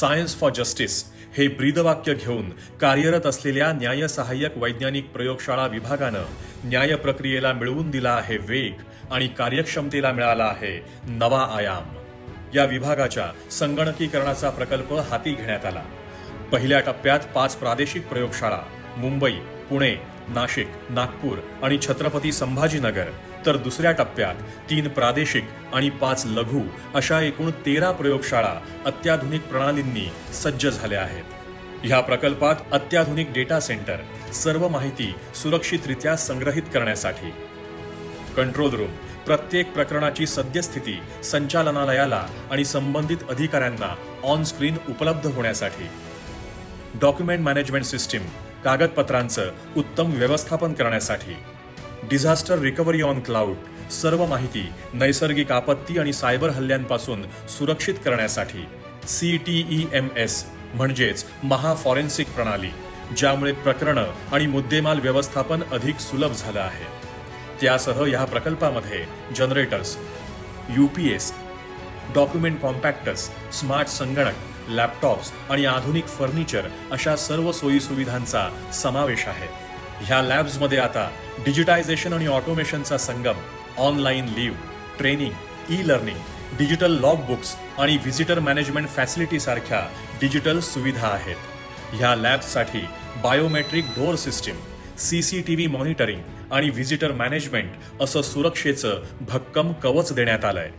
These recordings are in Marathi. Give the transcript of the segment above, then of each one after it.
सायन्स फॉर जस्टिस हे ब्रीदवाक्य घेऊन कार्यरत असलेल्या न्यायसहाय्यक वैज्ञानिक प्रयोगशाळा विभागानं न्याय प्रक्रियेला मिळवून दिला आहे वेग आणि कार्यक्षमतेला मिळाला आहे नवा आयाम. या विभागाच्या संगणकीकरणाचा प्रकल्प हाती घेण्यात आला. पहिल्या टप्प्यात पाच प्रादेशिक प्रयोगशाळा मुंबई पुणे नाशिक नागपूर आणि छत्रपती संभाजीनगर तर दुसऱ्या टप्प्यात तीन प्रादेशिक आणि पाच लघु अशा एकूण तेरा प्रयोगशाळा अत्याधुनिक प्रणालींनी सज्ज झाल्या आहेत. ह्या प्रकल्पात अत्याधुनिक डेटा सेंटर सर्व माहिती सुरक्षितरित्या संग्रहित करण्यासाठी. कंट्रोल रूम प्रत्येक प्रकरणाची सद्यस्थिती संचालनालयाला आणि संबंधित अधिकाऱ्यांना ऑन स्क्रीन उपलब्ध होण्यासाठी. डॉक्युमेंट मॅनेजमेंट सिस्टीम कागदपत्रांचं उत्तम व्यवस्थापन करण्यासाठी. डिझास्टर रिकव्हरी ऑन क्लाउड सर्व माहिती नैसर्गिक आपत्ती आणि सायबर हल्ल्यांपासून सुरक्षित करण्यासाठी. C T E M S म्हणजेच महा फॉरेन्सिक प्रणाली ज्यामुळे प्रकरणं आणि मुद्देमाल व्यवस्थापन अधिक सुलभ झालं आहे. त्यासह या प्रकल्पामध्ये generators U P S document compactors smart संगणक लॅपटॉप्स आणि आधुनिक फर्निचर अशा सर्व सोयीसुविधांचा समावेश आहे. ह्या लॅब्समध्ये आता डिजिटायझेशन आणि ऑटोमेशनचा संगम online live training e learning digital log books आणि व्हिजिटर मॅनेजमेंट फॅसिलिटी सारख्या डिजिटल सुविधा आहेत. ह्या लॅब्ससाठी biometric door system C C T V monitoring आणि व्हिजिटर मॅनेजमेंट असं सुरक्षेचं भक्कम कवच देण्यात आलंय.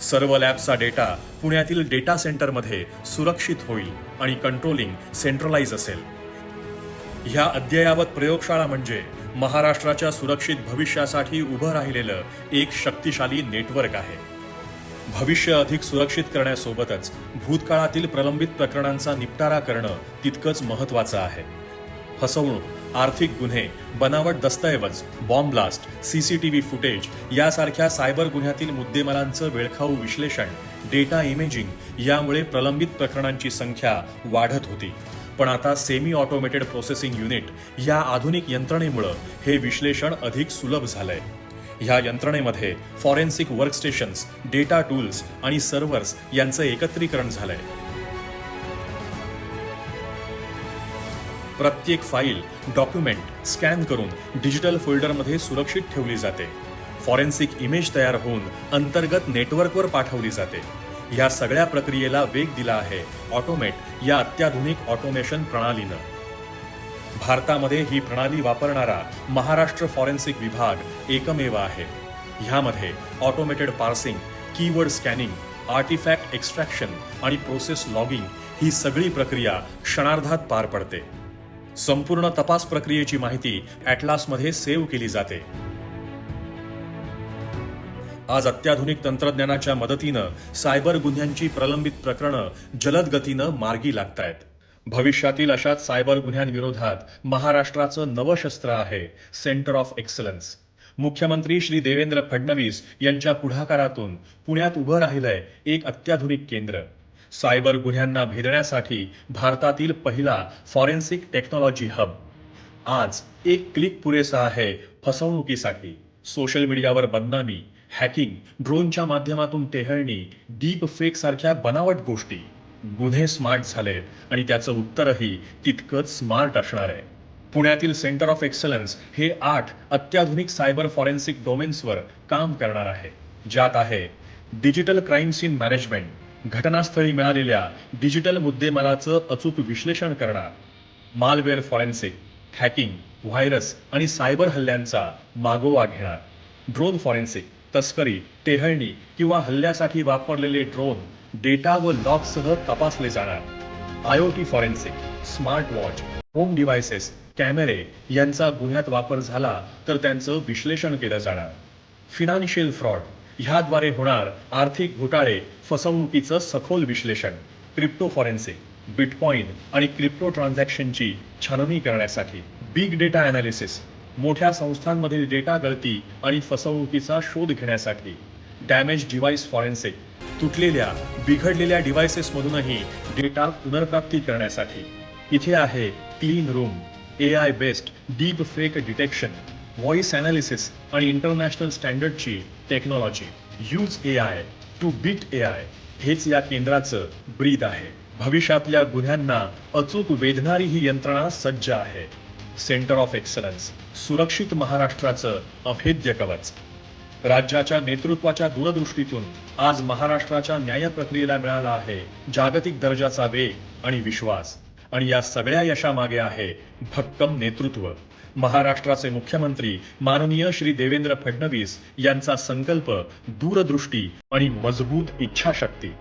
सर्व लॅबचा डेटा पुण्यातील डेटा सेंटरमध्ये सुरक्षित होईल आणि कंट्रोलिंग सेंट्रलाइज असेल. ह्या अद्ययावत प्रयोगशाळा म्हणजे महाराष्ट्राच्या सुरक्षित भविष्यासाठी उभं राहिलेलं एक शक्तिशाली नेटवर्क आहे. भविष्य अधिक सुरक्षित करण्यासोबतच भूतकाळातील प्रलंबित प्रकरणांचा निपटारा करणं तितकंच महत्वाचं आहे. फसवणूक आर्थिक गुन्हे बनावट दस्तऐवज बॉम्ब ब्लास्ट सीसीटीव्ही फुटेज यासारख्या सायबर गुन्ह्यातील मुद्देमालांचं वेळखाऊ विश्लेषण डेटा इमेजिंग यामुळे प्रलंबित प्रकरणांची संख्या वाढत होती. पण आता सेमी ऑटोमेटेड प्रोसेसिंग युनिट या आधुनिक यंत्रणेमुळं हे विश्लेषण अधिक सुलभ झालंय. ह्या यंत्रणेमध्ये फॉरेन्सिक वर्कस्टेशन्स डेटा टूल्स आणि सर्व्हर्स यांचं एकत्रीकरण झालंय. प्रत्येक फाईल डॉक्युमेंट स्कॅन करून डिजिटल फोल्डरमध्ये सुरक्षित ठेवली जाते. फॉरेन्सिक इमेज तयार होऊन अंतर्गत नेटवर्कवर पाठवली जाते. या सगळ्या प्रक्रियेला वेग दिला आहे ऑटोमेट या अत्याधुनिक ऑटोमेशन प्रणालीनं. भारतामध्ये ही प्रणाली वापरणारा महाराष्ट्र फॉरेन्सिक विभाग एकमेव आहे. ह्यामध्ये automated parsing keyword scanning artifact extraction आणि प्रोसेस लॉगिंग ही सगळी प्रक्रिया क्षणार्धात पार पडते. संपूर्ण तपास प्रक्रियेची माहिती ॲटलासमध्ये सेव्ह केली जाते. आज अत्याधुनिक तंत्रज्ञानाच्या मदतीनं सायबर गुन्ह्यांची प्रलंबित प्रकरणं जलद गतीनं मार्गी लागतायत. भविष्यातील अशाच सायबर गुन्ह्यांविरोधात महाराष्ट्राचं नवं शस्त्र आहे सेंटर ऑफ एक्सलन्स मुख्यमंत्री श्री देवेंद्र फडणवीस यांच्या पुढाकारातून पुण्यात उभं राहिलंय एक अत्याधुनिक केंद्र. सायबर गुन्ह्यांना भेदण्यासाठी भारतातील पहिला फॉरेन्सिक टेक्नॉलॉजी हब. आज एक क्लिक पुरेसा आहे फसवणुकीसाठी. सोशल मीडियावर बदनामी हॅकिंग ड्रोनच्या माध्यमातून टेहळणी डीप फेक सारख्या बनावट गोष्टी. गुन्हे स्मार्ट झाले आणि त्याचं उत्तरही तितकंच स्मार्ट असणार आहे. पुण्यातील सेंटर ऑफ एक्सलन्स हे आठ अत्याधुनिक सायबर फॉरेन्सिक डोमेन्सवर काम करणार आहे. ज्यात आहे डिजिटल क्राईम सीन मॅनेजमेंट घटनास्थळी मिळालेल्या डिजिटल मुद्देमालाचं अचूक विश्लेषण करणार मालवेअर फॉरेन्सिक हॅकिंग व्हायरस आणि सायबर हल्ल्यांचा मागोवा घेणार ड्रोन फॉरेन्सिक. तस्करी टेहळणी किंवा हल्ल्यासाठी वापरलेले ड्रोन डेटा व लॉकसह तपासले जाणार. IOT forensic smart watch home devices कॅमेरे यांचा गुन्ह्यात वापर झाला तर त्यांचं विश्लेषण केलं जाणार. फिनान्शियल फ्रॉड ह्याद्वारे होणार आर्थिक घोटाळे फसवणुकीचं सखोल विश्लेषण. क्रिप्टो फॉरेन्सिक बिटकॉईन आणि क्रिप्टो ट्रान्झॅक्शनची छाननी करण्यासाठी बिग डेटा अनालिसिस मोठ्या संस्थांमधील डेटा गळती आणि फसवणुकीचा शोध घेण्यासाठी डॅमेज डिव्हाइस फॉरेन्सिक तुटलेल्या बिघडलेल्या डिव्हायसेसमधूनही डेटा पुनर्प्राप्ती करण्यासाठी. इथे आहे clean room A I based deep fake detection voice analysis आणि international स्टँडर्डची technology. Use A I to beat A I हेच या केंद्राचं ब्रीद आहे. भविष्यातल्या गुन्ह्यांना अचूक वेधणारी ही यंत्रणा सज्ज आहे. सेंटर ऑफ एक्सलन्स सुरक्षित महाराष्ट्राचं अभेद्य कवच. राज्याच्या नेतृत्वाच्या दूरदृष्टीतून आज महाराष्ट्राच्या न्याय प्रक्रियेला मिळाला आहे जागतिक दर्जाचा वेग आणि विश्वास. आणि या सगळ्या यशामागे आहे भक्कम नेतृत्व. महाराष्ट्राचे मुख्यमंत्री माननीय श्री देवेंद्र फडणवीस यांचा संकल्प दूरदृष्टी आणि मजबूत इच्छाशक्ती.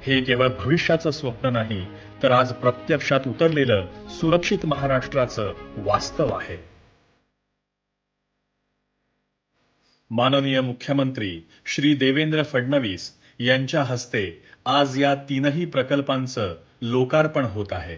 हे केवळ भविष्याचं स्वप्न नाही तर आज प्रत्यक्षात उतरलेलं सुरक्षित महाराष्ट्राचं वास्तव आहे. माननीय मुख्यमंत्री श्री देवेंद्र फडणवीस यांच्या हस्ते आज या तीनही प्रकल्पांचं लोकार्पण होत आहे.